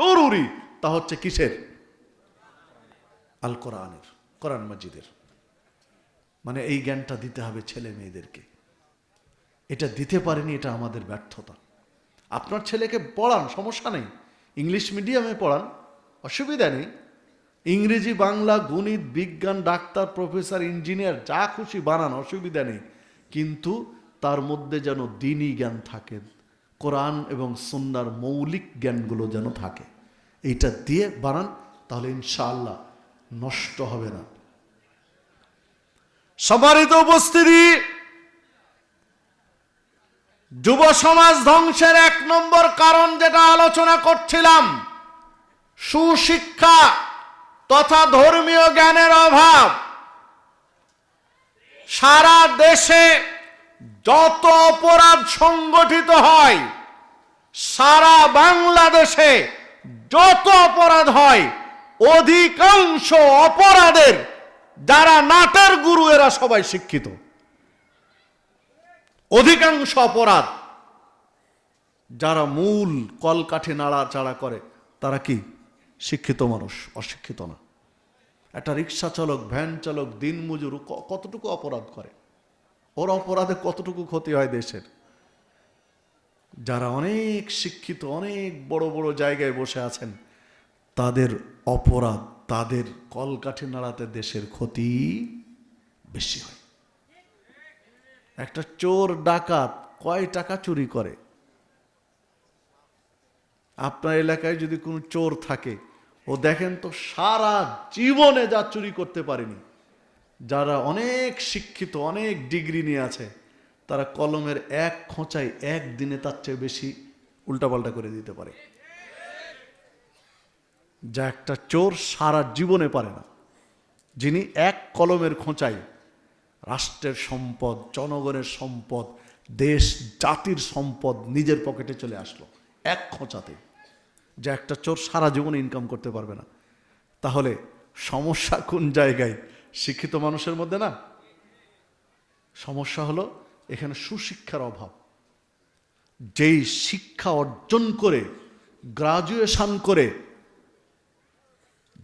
জরুরি, তা হচ্ছে কিসের? আল কোরআনের কোরআন মসজিদের মানে এই জ্ঞানটা দিতে হবে ছেলে মেয়েদেরকে। এটা দিতে পারেনি, এটা আমাদের ব্যর্থতা। আপনার ছেলেকে পড়ান, সমস্যা নেই। ইংলিশ মিডিয়ামে পড়ান, অসুবিধা নেই। ইংরেজি, বাংলা, গণিত, বিজ্ঞান, ডাক্তার, প্রফেসর, ইঞ্জিনিয়ার, যা খুশি বানান, অসুবিধা নেই। কিন্তু তার মধ্যে যেন দিনই জ্ঞান থাকে, কোরআন এবং সুন্নার মৌলিক জ্ঞানগুলো যেন থাকে। এইটা দিয়ে বানান, তাহলে ইনশাআল্লাহ নষ্ট হবে না। সবারই উপস্থিতি, যুব সমাজ ধ্বংসের এক নম্বর কারণ যেটা আলোচনা করছিলাম, সুশিক্ষা তথা ধর্মীয় জ্ঞানের অভাব। সারা দেশে যত অপরাধ সংগঠিত হয়, সারা বাংলাদেশে যত অপরাধ হয়, অধিকাংশ অপরাধের যারা নাটের গুরু, এরা সবাই শিক্ষিত। অধিকাংশ অপরাধ যারা মূল কলকাঠি নাড়াচাড়া করে, তারা কি? শিক্ষিত মানুষ, অশিক্ষিত না। একটা রিক্সা চালক, ভ্যান চালক, দিনমজুর কতটুকু অপরাধ করে? ওর অপরাধে কতটুকু ক্ষতি হয় দেশের? যারা অনেক শিক্ষিত, অনেক বড় বড় জায়গায় বসে আছেন, তাদের অপরাধ, তাদের কলকাঠি নাড়াতে দেশের ক্ষতি বেশি হয়। একটা চোর ডাকাত কয় টাকা চুরি করে? আপনার এলাকায় যদি কোনো চোর থাকে, ও দেখেন তো সারা জীবনে যা চুরি করতে পারেনি। যারা অনেক শিক্ষিত, অনেক ডিগ্রি নিয়ে আছে তারা কলমের এক খোঁচায় এক দিনে তার চেয়ে বেশি উল্টাপাল্টা করে দিতে পারে। যা একটা চোর সারা জীবনে পারে না। যিনি এক কলমের খোঁচায় রাষ্ট্রের সম্পদ, জনগণের সম্পদ, দেশ, জাতির সম্পদ নিজের পকেটে চলে আসলো এক খোঁচাতে। যে একটা চোর সারা জীবনে ইনকাম করতে পারবে না। তাহলে সমস্যা কোন জায়গায়? শিক্ষিত মানুষের মধ্যে না? সমস্যা হলো এখানে সুশিক্ষার অভাব। যেই শিক্ষা অর্জন করে, গ্রাজুয়েশন করে,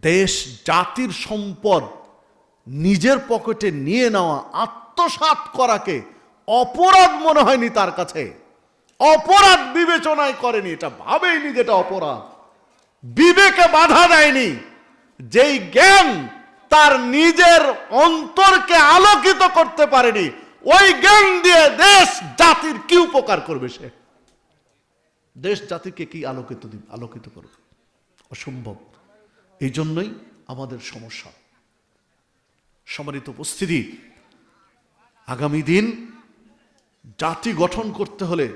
দেশ, জাতির সম্পদ নিজের পকেটে নিয়ে নেওয়া, আত্মসাৎ করাকে অপরাধ মনে হয়নি তার কাছে। অপরাধ বিবেচনায় করেনি, এটা ভাবেইনি যেটা অপরাধ। বিবেকে বাধা দেয়নি। যেই জ্ঞান তার নিজের অন্তরকে আলোকিত করতে পারেনি ওই জ্ঞান দিয়ে দেশ, জাতির কি উপকার করবে সে? দেশ, জাতিকে কি আলোকিত আলোকিত করবে? অসম্ভব। এই জন্যই আমাদের সমস্যা। সম্মানিত উপস্থিতি, আগামী দিন জাতি গঠন করতে হলে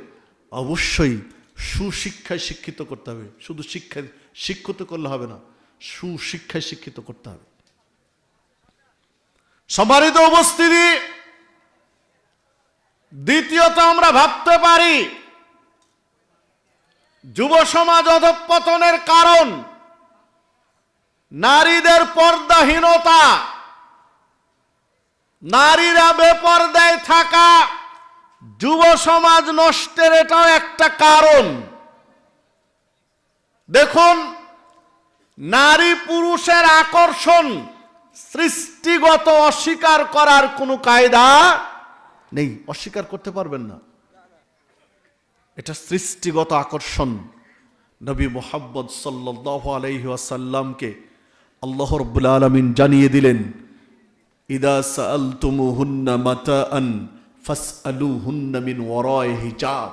অবশ্যই সুশিক্ষায় শিক্ষিত করতে হবে। শুধু শিক্ষায় শিক্ষিত করলে হবে না, সুশিক্ষায় শিক্ষিত করতে হবে। সম্মানিত উপস্থিতি দ্বিতীয়ত আমরা ভাবতে পারি, যুব সমাজ অধঃপতনের কারণ, নারীদের পর্দাহীনতা, নারীরা বেপর্দায় থাকা, যুব সমাজ নষ্টের এটাও একটা কারণ। দেখুন, নারী পুরুষের আকর্ষণ সৃষ্টিগত অস্বীকার করার কোনো কায়দা নেই, অস্বীকার করতে পারবেন না। এটা সৃষ্টিগত আকর্ষণ। নবী মোহাম্মদ সাল্লাহ আলহি আসাল্লামকে আল্লাহ রব্বুল আলমিন জানিয়ে দিলেন, ইদা ফাস আলু ফাসআলুহুন্না মিন ওরয় হিজাব।